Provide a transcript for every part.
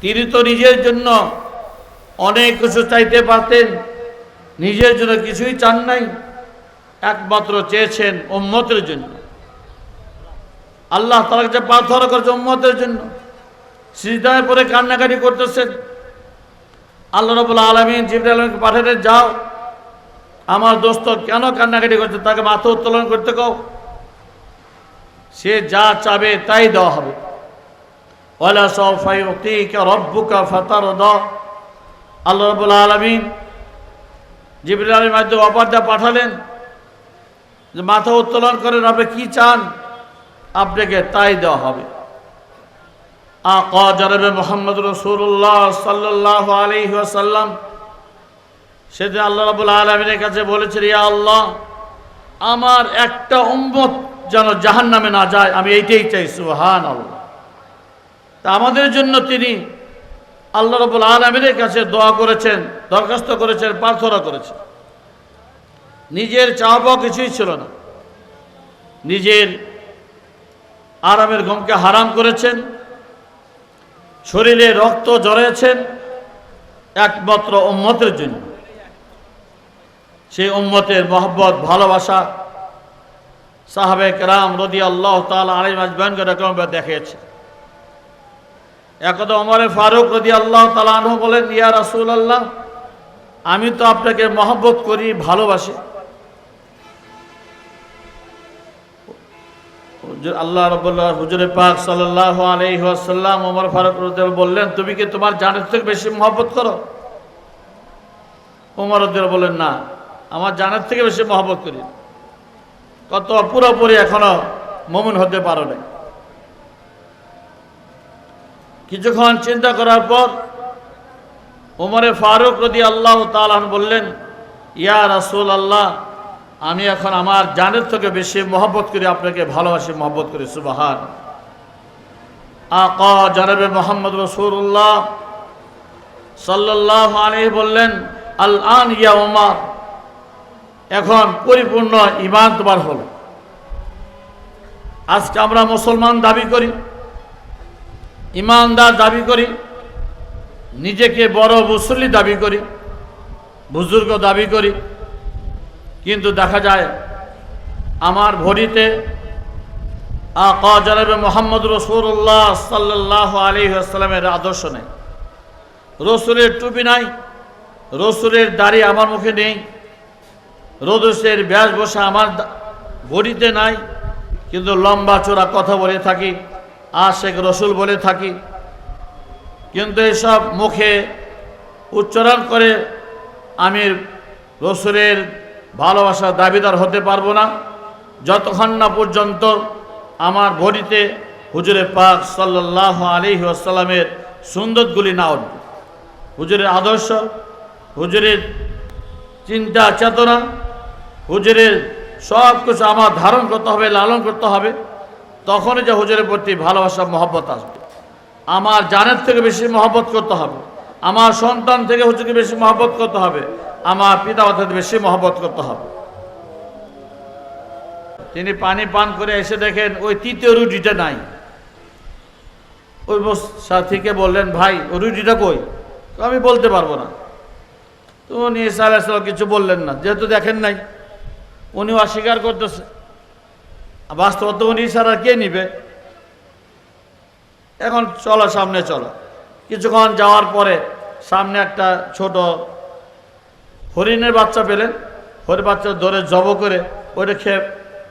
তিনি তো নিজের জন্য অনেক কিছু চাইতে পারতেন, নিজের জন্য কিছুই চান নাই, একমাত্র চেয়েছেন উম্মতের জন্য। আল্লাহ তার কাছে প্রার্থনা করেছে উম্মতের জন্য। সিজদায় পরে কান্নাকাটি করতেছেন। আল্লাহ রবুল্লা আলমিন আলমকে পাঠাতে যাও, আমার দোস্ত কেন কান্নাকাটি করছে? তাকে মাথা উত্তোলন করতে কও। সে যা চাবে তাই দেওয়া হবে। অতিকা রব্বুকা ফাতার দ আল্লাহ রবুল্লা আলমিন জিবরিল আলমীর মাধ্যমে অপারদা পাঠালেন যে মাথা উত্তোলন করেন আপনি কি চান? আপনাকে তাই দেওয়া হবে। জনাবে মোহাম্মদ রসুল্লাহ সাল্লাহ আলহি আসাল্লাম সেদিন আল্লাহ রাবুল আলমিনের কাছে বলেছে ইয়া আল্লাহ, আমার একটা উম্মত যেন জাহান নামে না যায়, আমি এইটাই চাই সুহান আল্লাহ তা আমাদের জন্য তিনি আল্লাহ রবুল আলমিনের কাছে দোয়া করেছেন, দরখাস্ত করেছেন, প্রার্থনা করেছেন। নিজের চাওয়া পাওয়া কিছুই ছিল না। নিজের আরামের ঘুমকে হারাম করেছেন, শরীরে রক্ত জড়িয়েছেন একমাত্র উম্মতের জন্য। সেই উম্মতের মহব্বত, ভালোবাসা সাহাবেক রাম রদি আল্লাহ তাল আলিম আজবানকে রকম দেখিয়েছে। একদা অমরে ফারুক রদি আল্লাহ তালাহ বলেন, ইয়া রাসুল আল্লাহ আমি তো আপনাকে মহব্বত করি, ভালোবাসি। আল্লাহ রবুল্লাহ হুজুরে পাক সাল্লাহ আলহিহাসাল্লাম ওমর ফারুক বললেন, তুমি কি তোমার জানের থেকে বেশি মহব্বত করো? ওমর বললেন না, আমার জানের থেকে বেশি মহব্বত করি। কত পুরোপুরি এখনও মমিন হতে পারো নাই। কিছুক্ষণ চিন্তা করার পর ওমরে ফারুক রদি আল্লাহ তালান বললেন, ইয়া রাসুল আল্লাহ আমি এখন আমার জানের থেকে বেশি মহব্বত করি, আপনাকে ভালোবাসি, মহব্বত করি, সুবাহান। আকা জানাবে মোহাম্মদ রসুল্লাহ সাল্লাহ আলী বললেন আল আন ইয়া ওমার এখন পরিপূর্ণ ইমান তোমার হল। আজকে আমরা মুসলমান দাবি করি ইমানদার দাবি করি, নিজেকে বড় মুসল্লি দাবি করি, বুজুর্গ দাবি করি, কিন্তু দেখা যায় আমার ভরিতে আকা মোহাম্মদ রসুল্লাহ সাল্লাহ আলী আসসালামের আদর্শ নেই। রসুলের টুপি নাই, রসুলের দাড়ি আমার মুখে নেই রোদসের ব্যাস বসা আমার বডিতে নাই, কিন্তু লম্বা চোরা কথা বলে থাকি। আশেখ রসুল বলে থাকি। কিন্তু এসব মুখে উচ্চারণ করে আমি রসুলের ভালোবাসার দাবিদার হতে পারব না। যতক্ষণ না পর্যন্ত আমার বডিতে হুজুরে পাক সাল্লাহ আলী আসসালামের সুন্দরগুলি না উঠবে। হুজুরের আদর্শ, হুজুরের চিন্তা, চেতনা, হুজুরের সব কিছু আমার ধারণ করতে হবে, লালন করতে হবে। তখনই যে হুজুরের প্রতি ভালোবাসা, মহব্বত আসবে। আমার জানের থেকে বেশি মহব্বত করতে হবে। আমার সন্তান থেকে হুজুরকে বেশি মহব্বত করতে হবে। আমার পিতা মাতাকে বেশি মহব্বত করতে হবে। তিনি পানি পান করে এসে দেখেন ওই তৃতীয় রুটিটা নাই। ওই সাথীকে বললেন, ভাই, ওই রুটিটা কই? তো আমি বলতে পারব না। তো উনি আলাইসাল্লাম কিছু বললেন না। যেহেতু দেখেন নাই উনি অস্বীকার করতেছে। উনি ইশারা কে নিবে? এখন চলো সামনে চলো। কিছুক্ষণ যাওয়ার পরে সামনে একটা ছোট হরিণের বাচ্চা পেলেন। হরিণ বাচ্চা ধরে জব করে ওইটা খেয়ে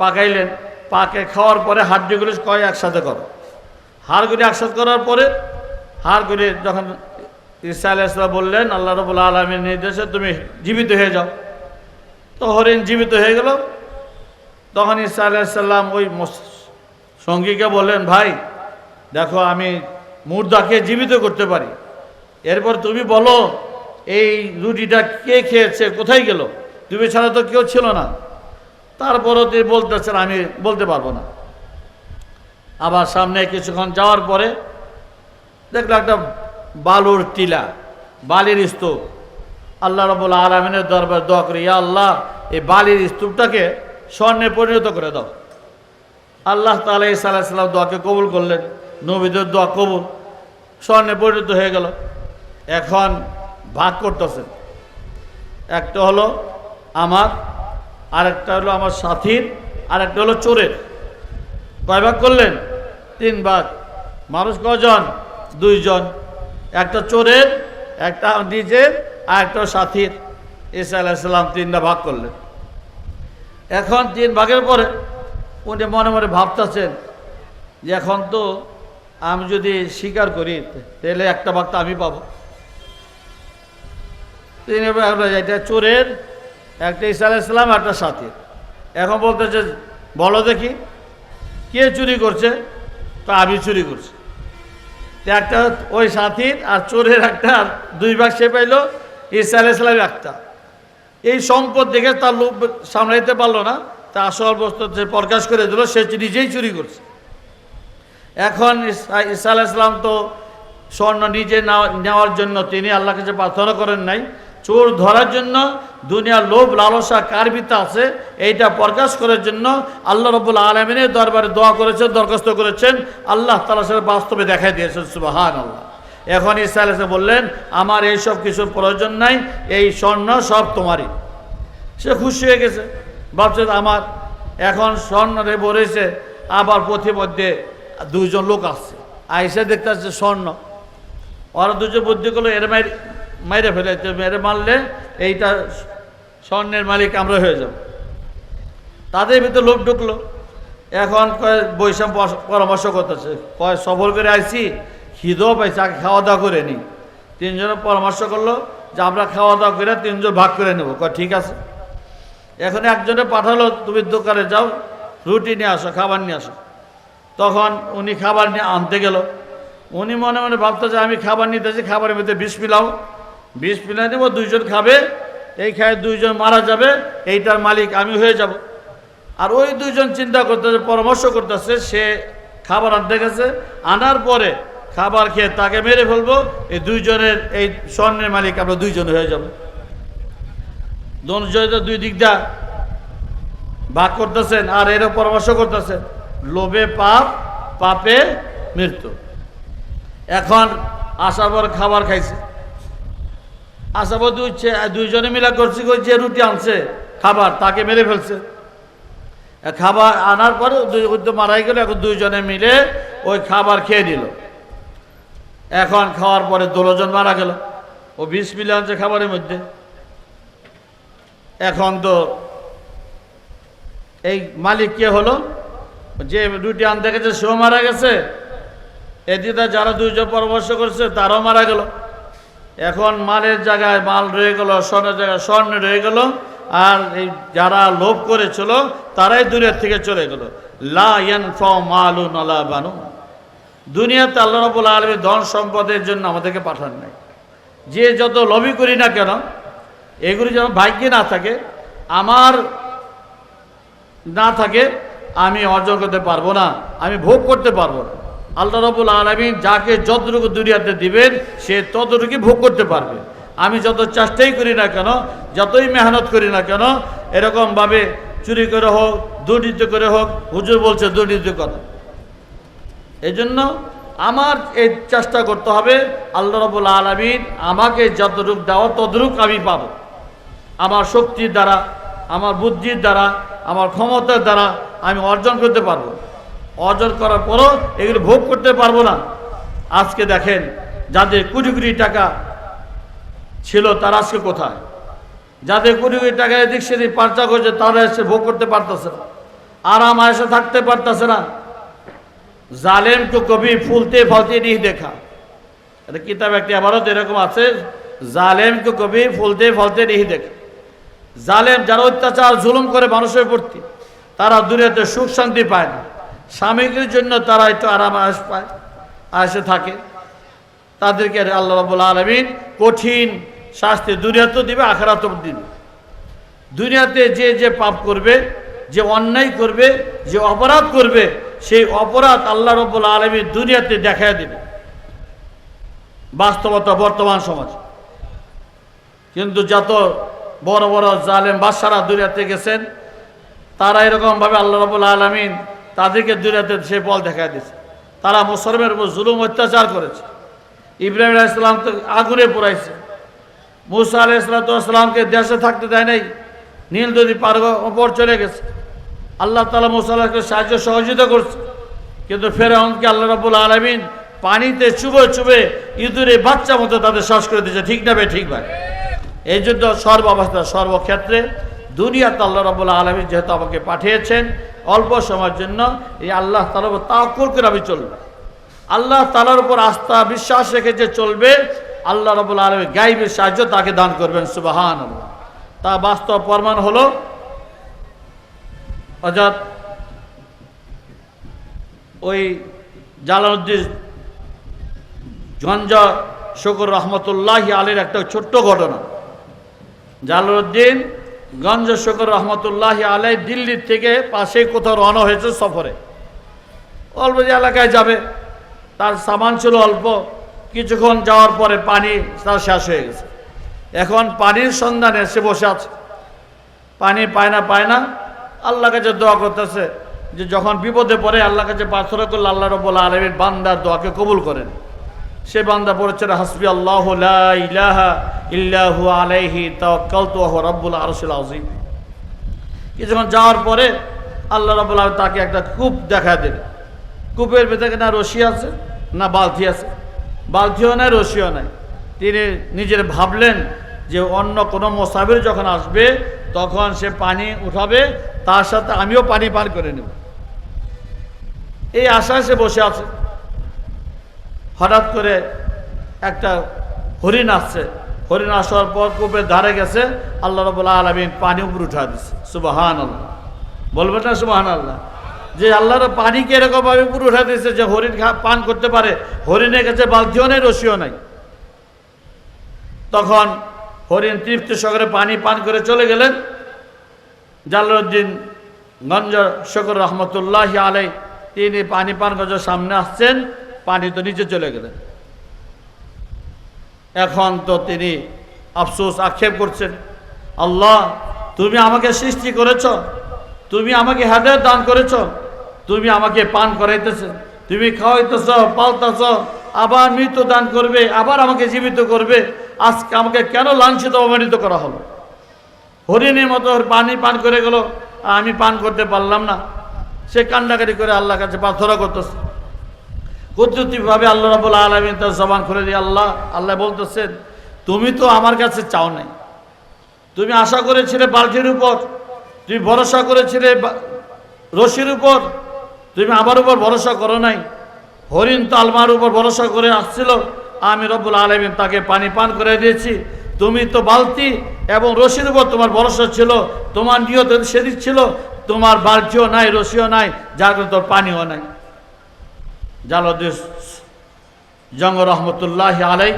পাকাইলেন। পাকে খাওয়ার পরে হাড্ডিগুলো কয় একসাথে করো। হাড়গুলি একসাথে করার পরে হাড়গুলি যখন ইসা আলাইসলাম বললেন, আল্লাহ রবুল আলমীর নির্দেশে তুমি জীবিত হয়ে যাও। তো হরিণ জীবিত হয়ে গেল। তখন ইসা আলাইসাল্লাম ওই সঙ্গীকে বললেন, ভাই, দেখো, আমি মুর্দাকে জীবিত করতে পারি। এরপর তুমি বলো, এই রুটিটা কে খেয়েছে, কোথায় গেল? তুমি ছাড়া তো কেউ ছিল না। তারপরও তিনি বলতেছেন, আমি বলতে পারব না। আবার সামনে কিছুক্ষণ যাওয়ার পরে দেখল একটা বালুর টিলা, বালির স্তূপ। আল্লাহ রবুল আলমিনের দরবার দোয়া করি, ইয়া আল্লাহ, এই বালির স্তূপটাকে স্বর্ণে পরিণত করে দাও। আল্লাহ তালা ইসা আলাইসাল্লাম দোয়াকে কবুল করলেন, নবীদের দোয়া কবুল, স্বর্ণে পরিণত হয়ে গেল। এখন ভাগ করতেছেন। একটা হলো আমার, আরেকটা হলো আমার সাথীর, আরেকটা হলো চোরের। কয় ভাগ করলেন? তিন ভাগ। মানুষ কজন দুইজন। একটা চোরের, একটা নিজের, আর একটা সাথীর। ইসা আলাহিসাল্লাম তিনটা ভাগ করলেন। এখন তিন ভাগের পরে উনি মনে মনে ভাবতেছেন যে এখন তো আমি যদি স্বীকার করি, তাহলে একটা ভাগ তো আমি পাবো। তিনি এটা চোরের, একটা ইসা আলাইসাল্লাম একটা সাথীর। এখন বলতেছে, বলো দেখি, কে চুরি করছে? তো আমি চুরি করছি। একটা ওই সাথীর আর চোরের একটা দুই ভাগ সে পাইলো ইসা আলাইসাল্লাম একটা এই সম্পদ দেখে তার লোক সামলাইতে পারল না, তা আসল বস্তু সে প্রকাশ করে দিল, সে নিজেই চুরি করছে। এখন ইসা- ঈসা আলাইসালাম তো স্বর্ণ নিজে নেওয়া- নেওয়ার জন্য তিনি আল্লাহ কাছে প্রার্থনা করেন নাই। চোর ধরার জন্য দুনিয়ার লোভ লালসা কার ভিতরে আছে, এইটা প্রকাশ করার জন্য আল্লাহ রবুল আলমিনের দরবারে দোয়া করেছেন, দরখাস্ত করেছেন। আল্লাহ তালা সেটা বাস্তবে দেখাই দিয়েছেন সুবাহান আল্লাহ এখন ঈসা আলাইসা বললেন, আমার এইসব কিছুর প্রয়োজন নাই, এই স্বর্ণ সব তোমারই। সে খুশি হয়ে গেছে। ভাবছে, আমার, এখন স্বর্ণ রে বলেছে আবার পথিমধ্যে দুইজন লোক আসছে। আইসে দেখতে আসছে স্বর্ণ। ওরা দুজন বুদ্ধি করল, এর মাইরে মাইরে ফেলে মেরে মারলে এইটা স্বর্ণের মালিক আমরা হয়ে যাব। তাদের ভিতরে লোক ঢুকলো। এখন কয় বৈষম পরামর্শ করতেছে, কয় সফর করে আইছি খিদেও পাইছে, আগে খাওয়া দাওয়া করে নিই তিনজনে পরামর্শ করল যে আমরা খাওয়া দাওয়া করে তিনজন ভাগ করে নেব। ঠিক আছে। এখন একজনে পাঠালো, তুমি দোকানে যাও, রুটি নিয়ে আসো, খাবার নিয়ে আসো। তখন উনি খাবার নিয়ে আনতে গেল। উনি মনে মনে ভাবতো যে আমি খাবার নিতেছি খাবারের মধ্যে বিষ পিলাও। বিষ মিলাই নেব দুইজন খাবে, এই খায় দুইজন মারা যাবে, এইটার মালিক আমি হয়ে যাব। আর ওই দুইজন চিন্তা করতেছে পরামর্শ করতেছে, সে খাবার আনতে গেছে। আনার পরে খাবার খেয়ে তাকে মেরে ফেলব, এই দুইজনের, এই স্বর্ণের মালিক আমরা দুইজন হয়ে যাব। দুজন দুই দিক দা ভাগ করতেছেন আর এরও পরামর্শ করতেছেন, লোভে পাপ, পাপে মৃত্যু। এখন পর খাবার খাইছে। আসার পর দুইজনে মিলা করছে যে রুটি আনছে, খাবার, তাকে মেরে ফেলছে। খাবার আনার পরে দুই মারাই গেল, এখন দুইজনে মিলে ওই খাবার খেয়ে নিল। এখন খাওয়ার পরে দোলজন মারা গেল। ও বিষ মিলে আনছে খাবারের মধ্যে। এখন তো এই মালিক কে হলো? যে রুটি আনতে গেছে সেও মারা গেছে। এদিকে যারা দুইজন পরামর্শ করছে, তারাও মারা গেল। এখন মালের জায়গায় মাল রয়ে গেল, স্বর্ণের জায়গায় স্বর্ণ রয়ে গেল। আর এই যারা লোভ করেছিল, তারাই দূরের থেকে চলে গেল। লা ইয়ানফাউ মালুন আলা বানু দুনিয়াতে আল্লাহ রবুল আলমী ধন সম্পদের জন্য আমাদেরকে পাঠান নাই। যে যত লবি করি না কেন, এগুলি যেন ভাগ্যে না থাকে, আমার না থাকে, আমি অর্জন করতে পারব না, আমি ভোগ করতে পারব না। আল্লাহ রবুল আলমিন যাকে যতটুকু দুনিয়াতে দিবেন, সে ততটুকুই ভোগ করতে পারবে। আমি যত চেষ্টাই করি না কেন, যতই মেহনত করি না কেন, এরকমভাবে চুরি করে হোক, দুর্নীতি করে হোক, হুজুর বলছে দুর্নীতি করো। এই জন্য আমার এই চেষ্টা করতে হবে, আল্লাহ রবুল আলমিন আমাকে যতটুক দেওয়া ততটুক আমি পাবো। আমার শক্তির দ্বারা, আমার বুদ্ধির দ্বারা, আমার ক্ষমতার দ্বারা আমি অর্জন করতে পারব। অর্জন করার পরও এগুলো ভোগ করতে পারব না। আজকে দেখেন, যাদের কোটি কোটি টাকা ছিল তারা আজকে কোথায়? যাদের কোটি কোটি টাকা এদিক সেদিক পার্চা করছে, তারা এসে ভোগ করতে পারতেছে না। আরাম এসে থাকতে পারতেছে না। জালেম তো কবি ফুলতে ফলতে নিয়ে দেখা। কিতাব একটি আবারও এরকম আছে, জালেম তো কবি ফুলতে ফলতে নিয়ে দেখা। জালেম যারা অত্যাচার, জুলুম করে মানুষের প্রতি, তারা দুনিয়াতে সুখ শান্তি পায় না। স্বামীদের জন্য তারা একটু আরাম আস পায়, আসে থাকে। তাদেরকে আল্লাহ রবুল আলমিন কঠিন শাস্তি দুনিয়াতেও দিবে, আখেরাতেও দিবে। দুনিয়াতে যে যে পাপ করবে, যে অন্যায় করবে, যে অপরাধ করবে সেই অপরাধ আল্লাহ রব্বুল আলমী দুনিয়াতে দেখায় দেবে। বাস্তবতা বর্তমান সমাজ। কিন্তু যত বড় বড় জালেম বাদশারা দুনিয়াতে গেছেন, তারা এরকমভাবে আল্লাহ রবুল আলমিন তাদেরকে দুনিয়াতে সে বল দেখা দিয়েছে। তারা মুসলমানের উপর জুলুম, অত্যাচার করেছে। ইব্রাহিম ইসলাম তো আগুনে পোড়াইছে। মুসা আলাহ ইসলাতামকে দেশে থাকতে দেয় নাই, নীল নদী পার ওপর চলে গেছে। আল্লাহ তালা মুসা সাহায্য সহযোগিতা করছে। কিন্তু ফেরাউনকে আল্লাহ রাবুল আলমিন পানিতে চুবে চুবে ইঁদুরে বাচ্চা মতো তাদের শ্বাস করে দিয়েছে। ঠিক না ঠিক ভাই? এই জন্য সর্বাবস্থা, সর্বক্ষেত্রে দুনিয়াতে আল্লাহ রাবুল্লাহ আলমী যেহেতু আমাকে পাঠিয়েছেন, অল্প সময়ের জন্য এই আল্লাহ তালার উপর তাকুর করে আমি চলবে। আল্লাহ তালার উপর আস্থা, বিশ্বাস রেখে যে চলবে, আল্লাহ রবুল আলমী গাইবের সাহায্য তাকে দান করবেন সুবাহান তা বাস্তব প্রমাণ হলো অর্থাৎ ওই জালালউদ্দিন গঞ্জ শকুর রহমতুল্লাহ আলীর একটা ছোট্ট ঘটনা। জালালউদ্দিন গঞ্জ শকুর রহমতুল্লাহ আলাই দিল্লির থেকে পাশে কোথাও রওনা হয়েছে সফরে। অল্প যে এলাকায় যাবে, তার সামান ছিল অল্প, কিছুক্ষণ যাওয়ার পরে পানি তার শেষ হয়ে গেছে। এখন পানির সন্ধানে সে বসে আছে। পানি পায় না পায় না। আল্লাহ কাছে দোয়া করতেছে যে যখন বিপদে পড়ে আল্লাহ কাছে প্রার্থনা করলে আল্লাহ রব্বুল আলমীর বান্দার দোয়াকে কবুল করেন। সে বান্দা পড়েছে হাসবি আল্লাহ ইলাহা ইল্লাহু আলাইহি তাওয়াক্কালতু ওয়া হুয়া রাব্বুল আরশিল আযীম। কিছুক্ষণ যাওয়ার পরে আল্লাহ রাব্বুল আলামিন তাকে একটা কূপ দেখা দেবে। কূপের ভেতরে না রশি আছে, না বালতি আছে। বালতিও নাই, রশিও নাই। তিনি নিজের ভাবলেন যে অন্য কোনো মোসাফির যখন আসবে তখন সে পানি উঠাবে, তার সাথে আমিও পানি পান করে নেব। এই আশায় সে বসে আছে। হঠাৎ করে একটা হরিণ আসছে। হরিণ আসার পর কূপের ধারে গেছে। আল্লাহ রবুল্লাহ আলমিন পানি উপরে উঠা দিচ্ছে সুবাহান আল্লাহ বলবে না সুবাহান আল্লাহ যে আল্লাহর পানিকে এরকমভাবে উপরে উঠা দিয়েছে যে হরিণ পান করতে পারে? হরিণের কাছে বালতিও নেই রসিও নাই। তখন হরিণ তৃপ্তি সহকারে পানি পান করে চলে গেলেন। জালালউদ্দিন গঞ্জ শকর রহমতুল্লাহ আলাই তিনি পানি পান করে সামনে আসছেন, পানি তো নিচে চলে গেলেন। এখন তো তিনি আফসোস আক্ষেপ করছেন, আল্লাহ, তুমি আমাকে সৃষ্টি করেছ, তুমি আমাকে হাতের দান করেছ, তুমি আমাকে পান করাইতেছ, তুমি খাওয়াইতেছ, পালতেছ, আবার মৃত্যু দান করবে, আবার আমাকে জীবিত করবে আজকে আমাকে কেন লাঞ্ছিত অবমানিত করা হলো? হরিণের মতো পানি পান করে গেল, আমি পান করতে পারলাম না। সে কান্নাকাটি করে আল্লাহ কাছে প্রার্থনা করতেছে। কুদরতিভাবে আল্লাহ রাবুল আলমিন তার জবান খুলে দিয়ে আল্লাহ আল্লাহ বলতেছেন, তুমি তো আমার কাছে চাও নাই। তুমি আশা করেছিলে বালতির উপর, তুমি ভরসা করেছিলে রশির উপর, তুমি আমার উপর ভরসা করো নাই। হরিণ তো আলমার উপর ভরসা করে আসছিল আমি রব্বুল আলমিন তাকে পানি পান করে দিয়েছি। তুমি তো বালতি এবং রশির উপর তোমার ভরসা ছিল, তোমার নিয়ত সেদিক ছিল, তোমার বালতিও নাই, রশিও নাই যার তোর পানিও নাই। জালুদ্দিন জঙ্গ রহমতুল্লাহ আলাই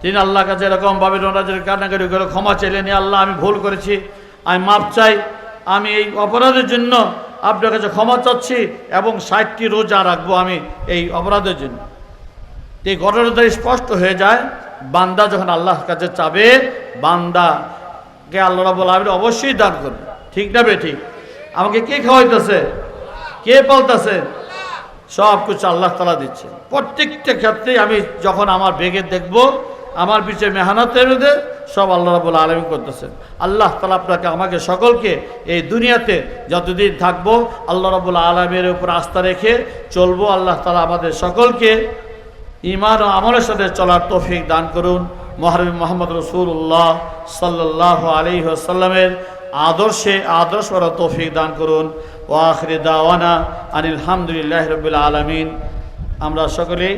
তিনি আল্লাহ কাছে এরকমভাবে রোনাজের কান্নাকাটি করে ক্ষমা চাইলেন, "এ আল্লাহ, আমি ভুল করেছি, আমি মাপ চাই, আমি এই অপরাধের জন্য আপনার কাছে ক্ষমা চাচ্ছি এবং ষাটটি রোজা রাখব আমি এই অপরাধের জন্য। তো এই ঘটনাটা স্পষ্ট হয়ে যায়, বান্দা যখন আল্লাহর কাছে চাবে বান্দাকে আল্লাহ রাবুল আলমিন অবশ্যই দান করবে। ঠিক না বে ঠিক? আমাকে কে খাওয়াইতেছে? কে পালতেছে? সব কিছু আল্লাহ তালা দিচ্ছে। প্রত্যেকটা ক্ষেত্রেই আমি যখন আমার বেগে দেখব, আমার পিছিয়ে মেহনতের মধ্যে সব আল্লাহ রাবুল আলমী করতেছেন আল্লাহ তালা আপনাকে, আমাকে সকলকে এই দুনিয়াতে যতদিন থাকব, আল্লাহ রাবুল আলমের উপর আস্থা রেখে চলবো। আল্লাহ তালা আমাদের সকলকে ইমান ও আমলের সাথে চলার তৌফিক দান করুন। মহারবী মোহাম্মদ রসুল্লাহ সাল্লাহ আলী সাল্লামের আদর্শে আদর্শ করার তৌফিক দান করুন। ও আখরি দাওয়ানা আনিল হামদুলিল্লাহ রবিল আলমিন। আমরা সকলেই